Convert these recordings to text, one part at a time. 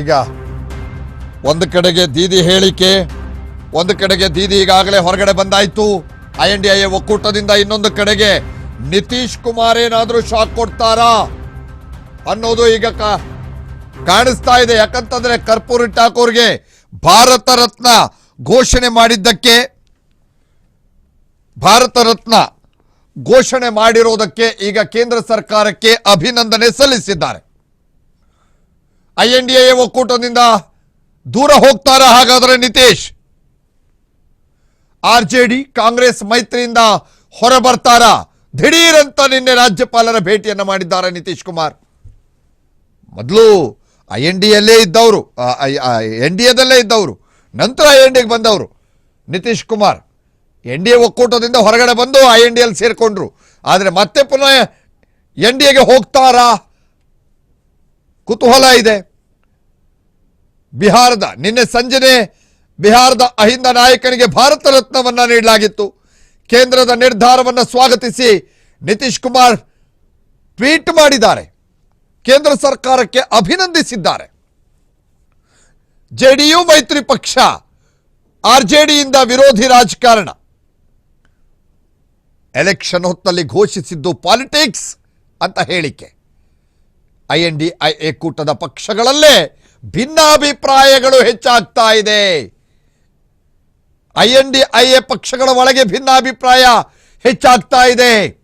ಈಗ ಒಂದು ಕಡೆಗೆ ದೀದಿ ಹೇಳಿಕೆ, ಒಂದು ಕಡೆಗೆ ದೀದಿ ಈಗಾಗಲೇ ಹೊರಗಡೆ ಬಂದಾಯ್ತು. ಐ ಎನ್ ಡಿ ಐ ಒಕ್ಕೂಟದಿಂದ ಇನ್ನೊಂದು ಕಡೆಗೆ ನಿತೀಶ್ ಕುಮಾರ್ ಏನಾದರೂ ಶಾಕ್ ಕೊಡ್ತಾರಾ ಅನ್ನೋದು ಈಗ ಕಾಣಿಸ್ತಾ ಇದೆ. ಯಾಕಂತಂದ್ರೆ ಕರ್ಪೂರಿ ಠಾಕೂರ್ಗೆ ಭಾರತ ರತ್ನ ಘೋಷಣೆ ಮಾಡಿದ್ದಕ್ಕೆ, ಭಾರತ ರತ್ನ ಘೋಷಣೆ ಮಾಡಿರೋದಕ್ಕೆ ಈಗ ಕೇಂದ್ರ ಸರ್ಕಾರಕ್ಕೆ ಅಭಿನಂದನೆ ಸಲ್ಲಿಸಿದ್ದಾರೆ. ಐ ಎನ್ ಡಿ ಎ ಒಕ್ಕೂಟದಿಂದ ದೂರ ಹೋಗ್ತಾರ ಹಾಗಾದರೆ Nitish? R J D, Congress ಮೈತ್ರಿಯಿಂದ ಹೊರ ಬರ್ತಾರ? ದಿಢೀರಂತ ನಿನ್ನೆ ರಾಜ್ಯಪಾಲರ ಭೇಟಿಯನ್ನು ಮಾಡಿದ್ದಾರೆ ನಿತೀಶ್ ಕುಮಾರ್. ಮೊದಲು ಐ ಎನ್ ಡಿ ಎಲ್ಲೇ ಇದ್ದವರು ಎನ್ ಡಿ ಎದಲ್ಲೇ ಇದ್ದವರು, ನಂತರ ಐ ಎನ್ ಡಿಗೆ ಬಂದವರು Nitish Kumar. N D A ಒಕ್ಕೂಟದಿಂದ ಹೊರಗಡೆ ಬಂದು ಐ ಎನ್ ಡಿ ಎಲ್ಲಿ ಸೇರಿಕೊಂಡ್ರು. ಆದರೆ ಮತ್ತೆ ಪುನಃ ಎನ್ ಡಿ ಎಗೆ ಹೋಗ್ತಾರಾ? ಕುತೂಹಲ ಇದೆ. ಬಿಹಾರದ ನಿನ್ನೆ ಸಂಜೆನೆ ಬಿಹಾರದ ಅಹಿಂದ ನಾಯಕನಿಗೆ ಭಾರತ ರತ್ನವನ್ನ ನೀಡಲಾಗಿತ್ತು. ಕೇಂದ್ರದ ನಿರ್ಧಾರವನ್ನು ಸ್ವಾಗತಿಸಿ ನಿತೀಶ್ ಕುಮಾರ್ ಟ್ವೀಟ್ ಮಾಡಿದ್ದಾರೆ. ಕೇಂದ್ರ ಸರ್ಕಾರಕ್ಕೆ ಅಭಿನಂದಿಸಿದ್ದಾರೆ. ಜೆಡಿಯು ಮೈತ್ರಿ ಪಕ್ಷ ಆರ್ಜೆಡಿಯಿಂದ ವಿರೋಧಿ ರಾಜಕಾರಣ. ಎಲೆಕ್ಷನ್ ಹೊತ್ತಲ್ಲಿ ಘೋಷಿಸಿದ್ದು ಪಾಲಿಟಿಕ್ಸ್ ಅಂತ ಹೇಳಿಕೆ. I N D I A ಕೂಟದ ಪಕ್ಷಗಳಲ್ಲೇ ಭಿನ್ನಾಭಿಪ್ರಾಯಗಳು ಹೆಚ್ಚಾಗ್ತಾ ಇದೆ. I N D I A ಪಕ್ಷಗಳ ಒಳಗೆ ಭಿನ್ನಾಭಿಪ್ರಾಯ ಹೆಚ್ಚಾಗ್ತಾ ಇದೆ.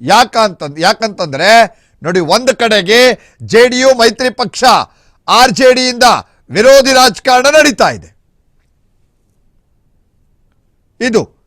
ಯಾಕಂತ ಯಾಕಂತಂದ್ರೆ, ನೋಡಿ, ಒಂದು ಕಡೆಗೆ ಜೆ ಡಿ ಯು ಮೈತ್ರಿ ಪಕ್ಷ ಆರ್ ಜೆ ಡಿಯಿಂದ ವಿರೋಧಿ ರಾಜಕಾರಣ ನಡೀತಾ ಇದೆ. ಇದು